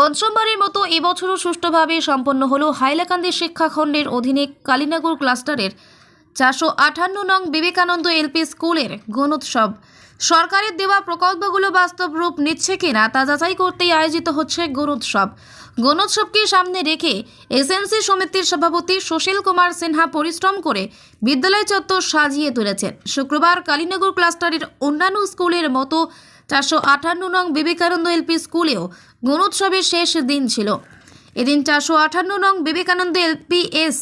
পঞ্চমবারের মতো এবছরও সুষ্ঠুভাবে সম্পন্ন হল হাইলাকান্দি শিক্ষাখণ্ডের অধীনে কালীনগর ক্লাস্টারের চারশো আটান্ন নং বিবেকানন্দ এলপি স্কুলের গণোৎসব। সরকারের দেওয়া প্রকল্পগুলো বাস্তব রূপ নিচ্ছে কিনা তা যাচাই করতেই আয়োজিত হচ্ছে গণোৎসব। গণোৎসবকে সামনে রেখে এসএমসি সমিতির সভাপতি সুশীল কুমার সিনহা পরিশ্রম করে বিদ্যালয় চত্বর সাজিয়ে তুলেছেন। শুক্রবার কালীনগর ক্লাস্টারের অন্যান্য স্কুলের মতো চারশো আটান্ন নং বিবেকানন্দ এলপি স্কুলেও গণোৎসবের শেষ দিন ছিল। এদিন চারশো আঠান্ন নং বিবেকানন্দ এলপিএস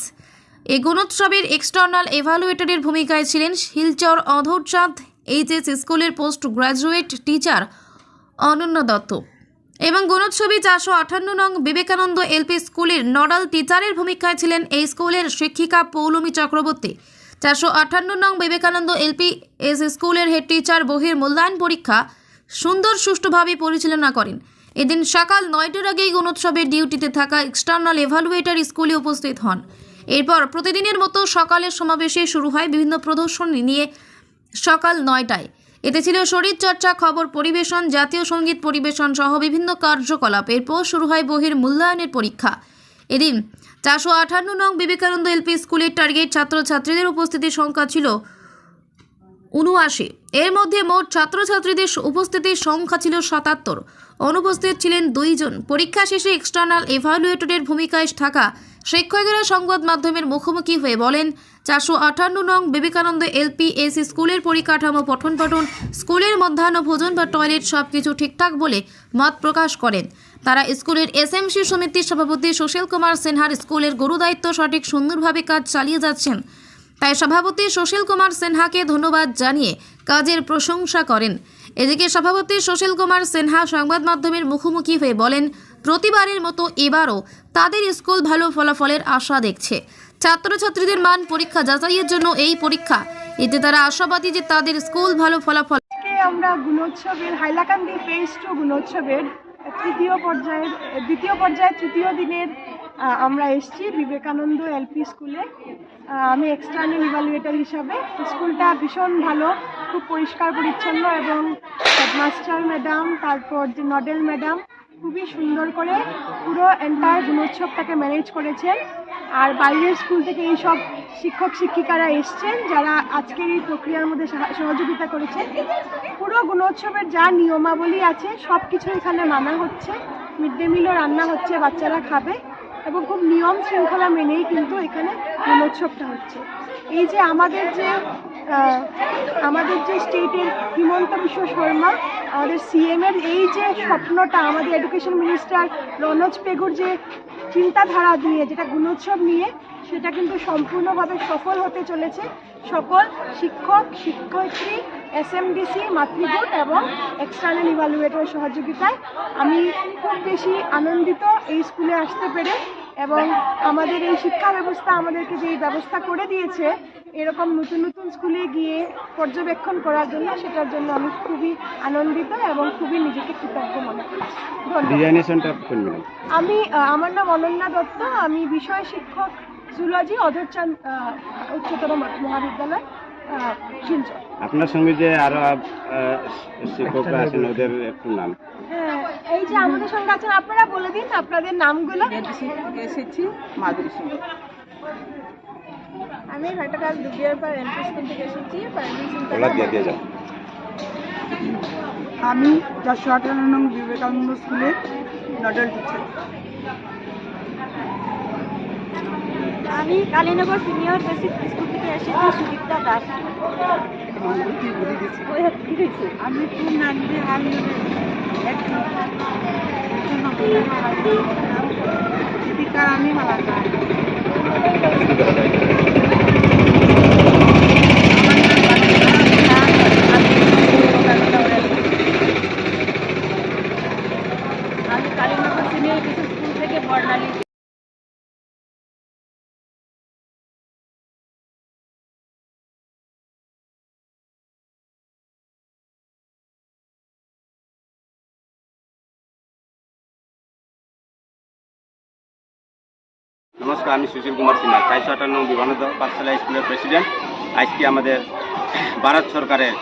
এই গুণোৎসবের এক্সটার্নাল এভালুয়েটরের ভূমিকায় ছিলেন শিলচর অধরচাঁদ এইচএস স্কুলের post graduate teacher Ananya Dutta. এবং গুণোৎসবে চারশো আঠান্ন নং বিবেকানন্দ এলপি স্কুলের নডাল টিচারের ভূমিকায় ছিলেন এই স্কুলের শিক্ষিকা পৌলমী চক্রবর্তী। চারশো আঠান্ন নং বিবেকানন্দ এলপি এস স্কুলের হেড টিচার বহির মূল্যায়ন পরীক্ষা সুন্দর সুষ্ঠুভাবে পরিচালনা করেন। এদিন সকাল নয়টার আগেই গুণোৎসবের ডিউটিতে থাকা এক্সটার্নাল এভালুয়েটর স্কুলে উপস্থিত হন। এরপর প্রতিদিনের মতো সকালের সমাবেশে শুরু হয় বিভিন্ন প্রদর্শনী নিয়ে সকাল নয়টায়। এতে ছিল শরীরচর্চা, খবর পরিবেশন, জাতীয় সংগীত পরিবেশন সহ বিভিন্ন কার্যকলাপ এরপর শুরু হয় বহির মূল্যায়নের পরীক্ষা। এদিন চারশো আঠান্ন নং বিবেকানন্দ এলপি স্কুলের টার্গেট ছাত্রছাত্রীদের উপস্থিতির সংখ্যা ছিল উনআশি এর মধ্যে মোট ছাত্রছাত্রীদের উপস্থিতির সংখ্যা ছিল সাতাত্তর। অনুপস্থিত ছিলেন দুইজন। পরীক্ষা শেষে এক্সটার্নাল এভালুয়েটরের ভূমিকায় থাকা শিক্ষকেরা সংবাদ মাধ্যমের মুখোমুখি হয়ে বলেন, চারশো আটান্ন নং বিবেকানন্দ এলপিএস স্কুলের পরিকাঠামো পঠন পাঠন, স্কুলের মধ্যাহ্ন ভোজন বা টয়লেট সব কিছু ঠিকঠাক বলে মত প্রকাশ করেন। তারা স্কুলের এসএমসি সমিতির সভাপতি সুশীল কুমার সিনহার স্কুলের গুরুদায়িত্ব সঠিক সুন্দরভাবে কাজ চালিয়ে যাচ্ছেন। তাই সভাপতি সুশীল কুমার সিনহাকে ধন্যবাদ জানিয়ে কাজের প্রশংসা করেন। এদিকে সভাপতি সুশীল কুমার সিনহা সংবাদ মাধ্যমের মুখোমুখি হয়ে বলেন, প্রতিবারের মতো এবারও তাদের স্কুল ভালো ফলাফলের আশা দেখছে। ছাত্রছাত্রীদের মান পরীক্ষা যাচাইয়ের জন্য এই পরীক্ষা। এতে তারা আশাবাদী যে তাদের স্কুল ভালো ফলাফল আমরা গুণোৎসবের হাইলাকান্দি ফেজ টু গুণোৎসবের তৃতীয় পর্যায়ের, দ্বিতীয় পর্যায়ে তৃতীয় দিনের আমরা এসেছি বিবেকানন্দ এলপি স্কুলে। আমি এক্সটার্নাল ইভালুয়েটর হিসাবে। স্কুলটা ভীষণ ভালো, খুব পরিষ্কার, পরিচ্ছন্ন এবং মাস্টার ম্যাডাম তারপর যে নডেল ম্যাডাম খুবই সুন্দর করে পুরো এন্টায়ার গুণোৎসবটাকে ম্যানেজ করেছেন। আর বাইরের স্কুল থেকে এই সব শিক্ষক, শিক্ষিকারা এসছেন যারা আজকের এই প্রক্রিয়ার মধ্যে সাহা- সহযোগিতা করেছেন। পুরো গুণোৎসবের যা নিয়মাবলী আছে সব কিছু এখানে মানা হচ্ছে। মিড ডে মিলও রান্না হচ্ছে, বাচ্চারা খাবে। এবং খুব নিয়ম শৃঙ্খলা মেনেই কিন্তু এখানে হিমোৎসবটা হচ্ছে। এই যে আমাদের যে আমাদের যে স্টেটের হিমন্ত বিশ্ব শর্মা, আমাদের সিএম এর এই যে স্বপ্নটা, আমাদের এডুকেশন মিনিস্টার রনোজ পেগুর যে চিন্তাধারা নিয়ে, যেটা গুণোৎসব নিয়ে সেটা কিন্তু সম্পূর্ণভাবে সফল হতে চলেছে। সকল শিক্ষক শিক্ষয়িত্রী এসএমডিসি মাতৃগুট এবং এক্সটার্নাল ইভালুয়েটর সহযোগিতায় আমি খুব বেশি আনন্দিত এই স্কুলে আসতে পেরে এবং আমাদের এই শিক্ষা ব্যবস্থা আমাদেরকে যে এই ব্যবস্থা করে দিয়েছে এরকম নতুন নতুন স্কুলে গিয়ে পর্যবেক্ষণ করার জন্য সেটার জন্য আমি খুবই আনন্দিত এবং খুবই নিজেকে কৃতজ্ঞ মনে করছি আমি আমার নাম অনন্যা দত্ত আমি বিষয় শিক্ষক জুলজি অধরচাঁদ উচ্চতর মহাবিদ্যালয় শিলচর। আপনার সঙ্গে যে আরও আহ, শিক্ষকরা আছেন ওদের একটু নাম। হ্যাঁ এই যে আমাদের সঙ্গে আছেন আপনারা বলে দিন আপনাদের নামগুলো। এসেছি মাধুরী সিং। আমি ঘাটাকাল দুবিয়ার পর এলপি স্কুল থেকে এসেছি আমি চারশো আঠারো নং বিবেকানন্দ স্কুলে নডেল টিচার আমি কালীনগর সিনিয়র বেসিক স্কুল থেকে এসেছি সুদীপ্তা দাস। আমি খুব নান্দে আমি আমি মালাকার আমি কালীনগর সিনিয়র বেসিক স্কুল থেকে বর্ণালী নমস্কার, আমি সুশীল কুমার সিনহা। চারশো আটান্ন বিমানন্দ পাঠশালা স্কুলের প্রেসিডেন্ট। আজকে আমাদের ভারত সরকারের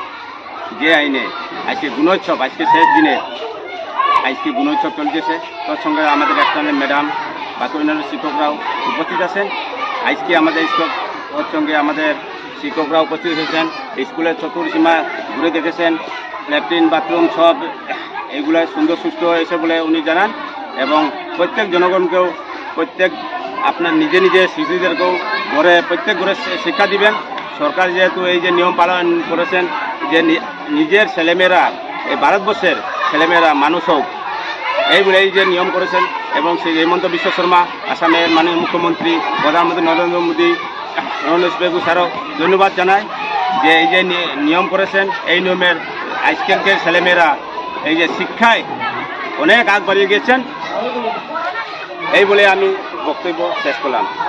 যে আইনে আজকে গুণোৎসব, আজকে শেষ দিনে আজকে গুণোৎসব চলতেছে। তার সঙ্গে আমাদের একটা ম্যাডাম বাকি অন্যান্য শিক্ষকরাও উপস্থিত আছেন। আজকে আমাদের স্কুল ওর সঙ্গে আমাদের শিক্ষকরা উপস্থিত হয়েছেন। স্কুলের চতুর্সীমা ঘুরে দেখেছেন। ল্যাট্রিন, বাথরুম সব এগুলো সুন্দর, সুস্থ হয়েছে বলে উনি জানান। এবং প্রত্যেক জনগণকেও প্রত্যেক আপনার নিজে নিজে শিশুদেরকেও ঘরে, প্রত্যেক ঘরে শিক্ষা দিবেন। সরকার যেহেতু এই যে নিয়ম পালন করেছেন, যে নিজের ছেলেমেয়েরা, এই ভারতবর্ষের ছেলেমেয়েরা মানুষ হোক এই বলে এই যে নিয়ম করেছেন এবং সেই হেমন্ত বিশ্ব শর্মা, আসামের মাননীয় মুখ্যমন্ত্রী, প্রধানমন্ত্রী নরেন্দ্র মোদী, রমেশ বেগু স্যারও ধন্যবাদ জানাই যে এই যে নিয়ম করেছেন, এই নিয়মের আজকালকের ছেলেমেয়েরা এই যে শিক্ষায় অনেক আগ বাড়িয়ে গেছেন। এই বলে আমি Table Escolar.